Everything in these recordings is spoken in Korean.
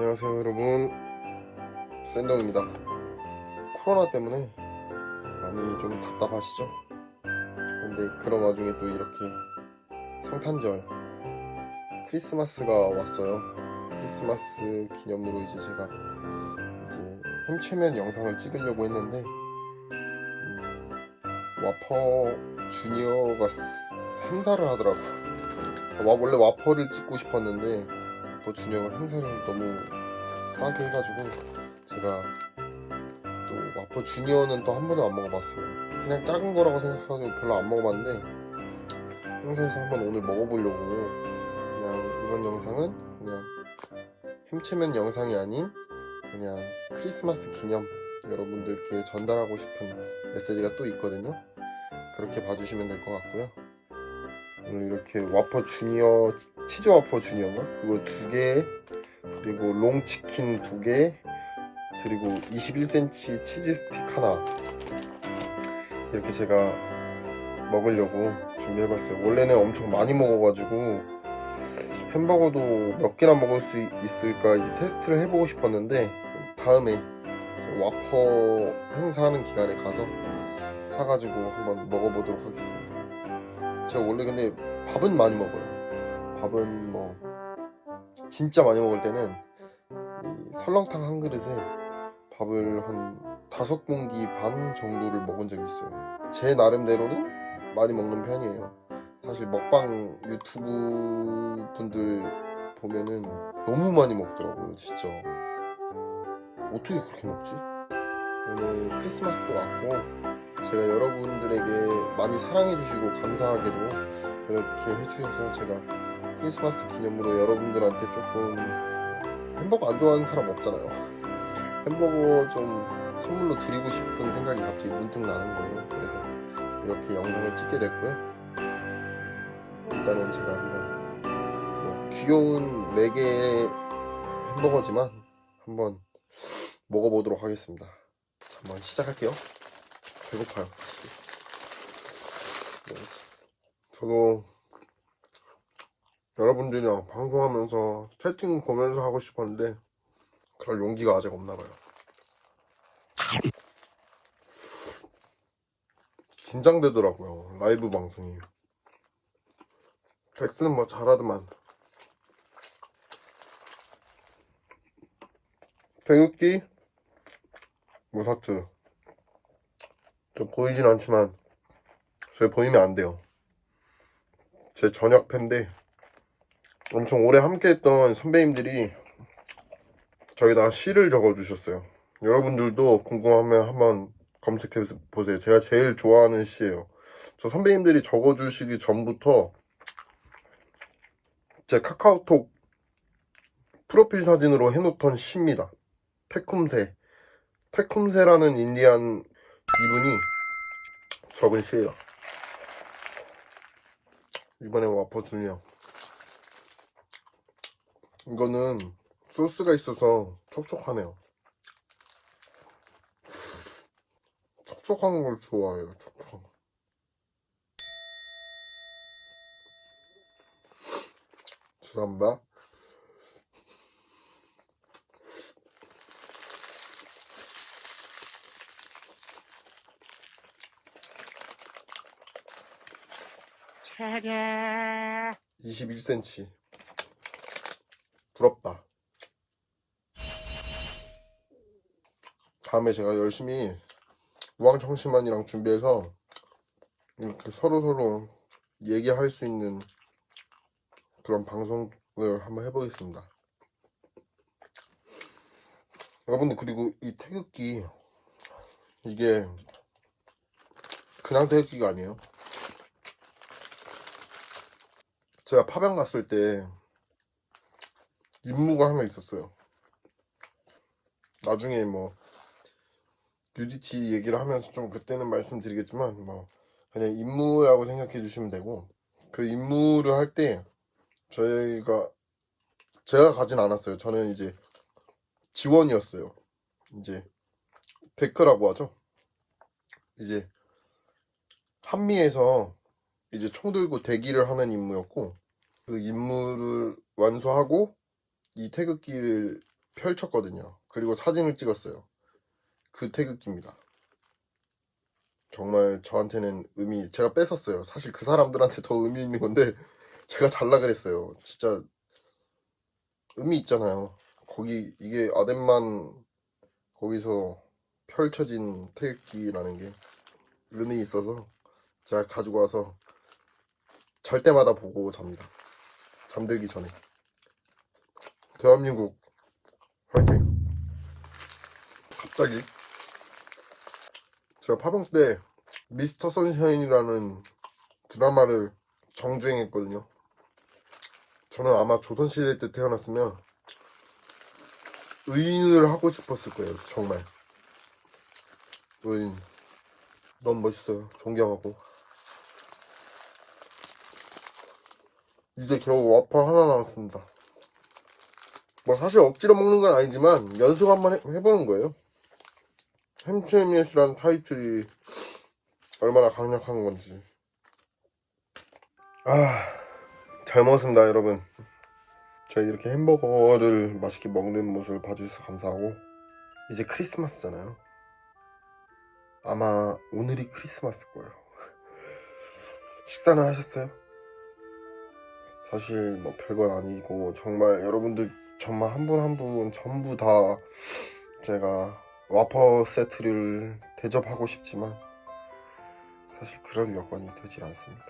안녕하세요 여러분. 샌덤입니다. 코로나 때문에 많이 좀 답답하시죠? 근데 그런 와중에 또 이렇게 성탄절 크리스마스가 왔어요. 크리스마스 기념으로 이제 제가 이제 햄체면 영상을 찍으려고 했는데 음, 와퍼 주니어가 행사를 하더라고요. 와- 원래 와퍼를 찍고 싶었는데 뭐 준영가 행사를 너무 싸게 해가지고 제가 또 와퍼 주니어는 또 한 번도 안 먹어봤어요. 그냥 작은 거라고 생각하고 별로 안 먹어봤는데 행사에서 한번 오늘 먹어보려고 그냥 이번 영상은 그냥 햄체면 영상이 아닌 그냥 크리스마스 기념 여러분들께 전달하고 싶은 메시지가 또 있거든요. 그렇게 봐주시면 될 것 같고요. 오늘 이렇게 와퍼 주니어 치즈 와퍼 주니어인가? 그거 두 개, 그리고 롱 치킨 두 개, 그리고 21cm 치즈 스틱 하나. 이렇게 제가 먹으려고 준비해봤어요. 원래는 엄청 많이 먹어가지고 햄버거도 몇 개나 먹을 수 있을까 이제 테스트를 해보고 싶었는데 다음에 와퍼 행사하는 기간에 가서 사가지고 한번 먹어보도록 하겠습니다. 제가 원래 근데 밥은 많이 먹어요. 밥은 뭐 진짜 많이 먹을 때는 이 설렁탕 한 그릇에 밥을 한 다섯 공기 반 정도를 먹은 적이 있어요. 제 나름대로는 많이 먹는 편이에요. 사실 먹방 유튜브 분들 보면은 너무 많이 먹더라고요, 진짜. 어떻게 그렇게 먹지? 오늘 크리스마스도 왔고 제가 여러분들에게 많이 사랑해주시고 감사하게도 그렇게 해주셔서 제가 크리스마스 기념으로 여러분들한테 조금 햄버거 안 좋아하는 사람 없잖아요. 햄버거 좀 선물로 드리고 싶은 생각이 갑자기 문득 나는 거예요. 그래서 이렇게 영상을 찍게 됐고요. 일단은 제가 한번 뭐 귀여운 4개의 햄버거지만 한번 먹어보도록 하겠습니다. 자, 한번 시작할게요. 배고파요. 네. 저도 여러분들이랑 방송하면서 채팅 보면서 하고 싶었는데 그럴 용기가 아직 없나 봐요. 긴장되더라고요, 라이브 방송이. 덱스는 뭐 잘하더만. 태극기, 무사트. 저 보이진 않지만 저 보이면 안 돼요. 제 전역 팬인데 엄청 오래 함께했던 선배님들이 저기다가 시를 적어주셨어요. 여러분들도 궁금하면 한번 검색해 보세요. 제가 제일 좋아하는 시예요. 저 선배님들이 적어주시기 전부터 제 카카오톡 프로필 사진으로 해놓던 시입니다. 테쿰세. 테쿰세라는 인디안 이분이 적은 시예요. 이번에 와퍼 주니어. 이거는 소스가 있어서 촉촉하네요. 촉촉한 걸 좋아해요. 촉촉한 거. 죄송합니다. 차례 21cm. 부럽다. 다음에 제가 열심히 우왕청심환이랑 준비해서 이렇게 서로서로 얘기할 수 있는 그런 방송을 한번 해보겠습니다. 여러분들 그리고 이 태극기 이게 그냥 태극기가 아니에요. 제가 파병 갔을 때 임무가 하나 있었어요. 나중에 뭐 UDT 얘기를 하면서 좀 그때는 말씀드리겠지만 뭐 그냥 임무라고 생각해 주시면 되고 그 임무를 할 때 저희가 제가 가진 않았어요. 저는 이제 지원이었어요. 이제 데크라고 하죠. 이제 한미에서 이제 총 들고 대기를 하는 임무였고 그 임무를 완수하고 이 태극기를 펼쳤거든요. 그리고 사진을 찍었어요. 그 태극기입니다. 정말 저한테는 의미, 제가 뺏었어요. 사실 그 사람들한테 더 의미 있는 건데, 제가 달라 그랬어요. 진짜, 의미 있잖아요. 거기, 이게 아덴만, 거기서 펼쳐진 태극기라는 게 의미 있어서, 제가 가지고 와서, 잘 때마다 보고 잡니다. 잠들기 전에. 대한민국, 화이팅! 갑자기, 제가 파병 때 미스터 선샤인이라는 드라마를 정주행했거든요. 저는 아마 조선시대 때 태어났으면 의인을 하고 싶었을 거예요. 정말. 의인. 너무 멋있어요. 존경하고. 이제 겨우 와퍼 하나 남았습니다. 뭐 사실 억지로 먹는 건 아니지만 연습 한번 해, 해보는 거예요. 햄체미엇이라는 타이틀이 얼마나 강력한 건지. 아, 잘 먹었습니다, 여러분. 제가 이렇게 햄버거를 맛있게 먹는 모습을 봐주셔서 감사하고, 이제 크리스마스잖아요. 아마 오늘이 크리스마스일 거예요. 식사는 하셨어요? 사실 뭐 별건 아니고, 정말 여러분들, 정말 한 분 한 분 전부 다 제가 와퍼 세트를 대접하고 싶지만 사실 그럴 여건이 되질 않습니다.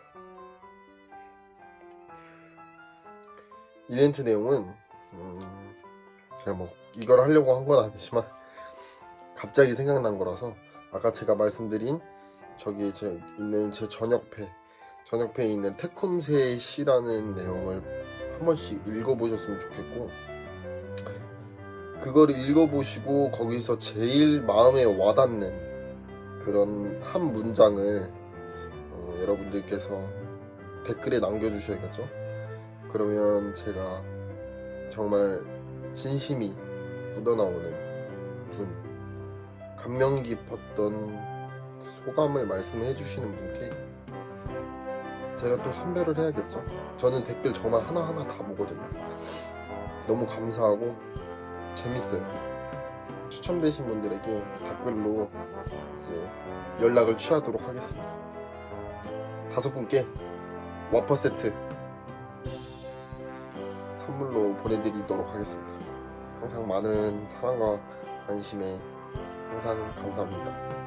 이벤트 내용은 음, 제가 뭐 이걸 하려고 한 건 아니지만 갑자기 생각난 거라서 아까 제가 말씀드린 저기 제 있는 제 저녁패 저녁패에 있는 태쿰새 시라는 내용을 한 번씩 읽어보셨으면 좋겠고 그거를 읽어보시고 거기서 제일 마음에 와닿는 그런 한 문장을 어, 여러분들께서 댓글에 남겨주셔야겠죠. 그러면 제가 정말 진심이 묻어나오는 분, 감명 깊었던 소감을 말씀해 주시는 분께 제가 또 선별을 해야겠죠. 저는 댓글 정말 하나하나 다 보거든요. 너무 감사하고 재밌어요. 추첨되신 분들에게 댓글로 이제 연락을 취하도록 하겠습니다. 다섯 분께 와퍼 세트 선물로 보내드리도록 하겠습니다. 항상 많은 사랑과 관심에 항상 감사합니다.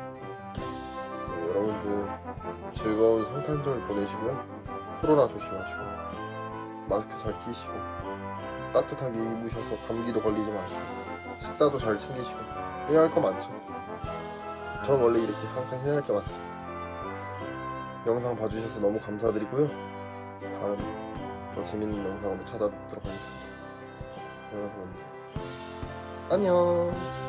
네, 여러분들 즐거운 성탄절 보내시고요. 코로나 조심하시고 마스크 잘 끼시고 따뜻하게 입으셔서 감기도 걸리지 마시고 식사도 잘 챙기시고 해야 할 거 많죠. 전 원래 이렇게 항상 해야 할 게 많습니다. 영상 봐주셔서 너무 감사드리고요. 다음 더 재밌는 영상으로 찾아뵙도록 하겠습니다. 여러분 안녕.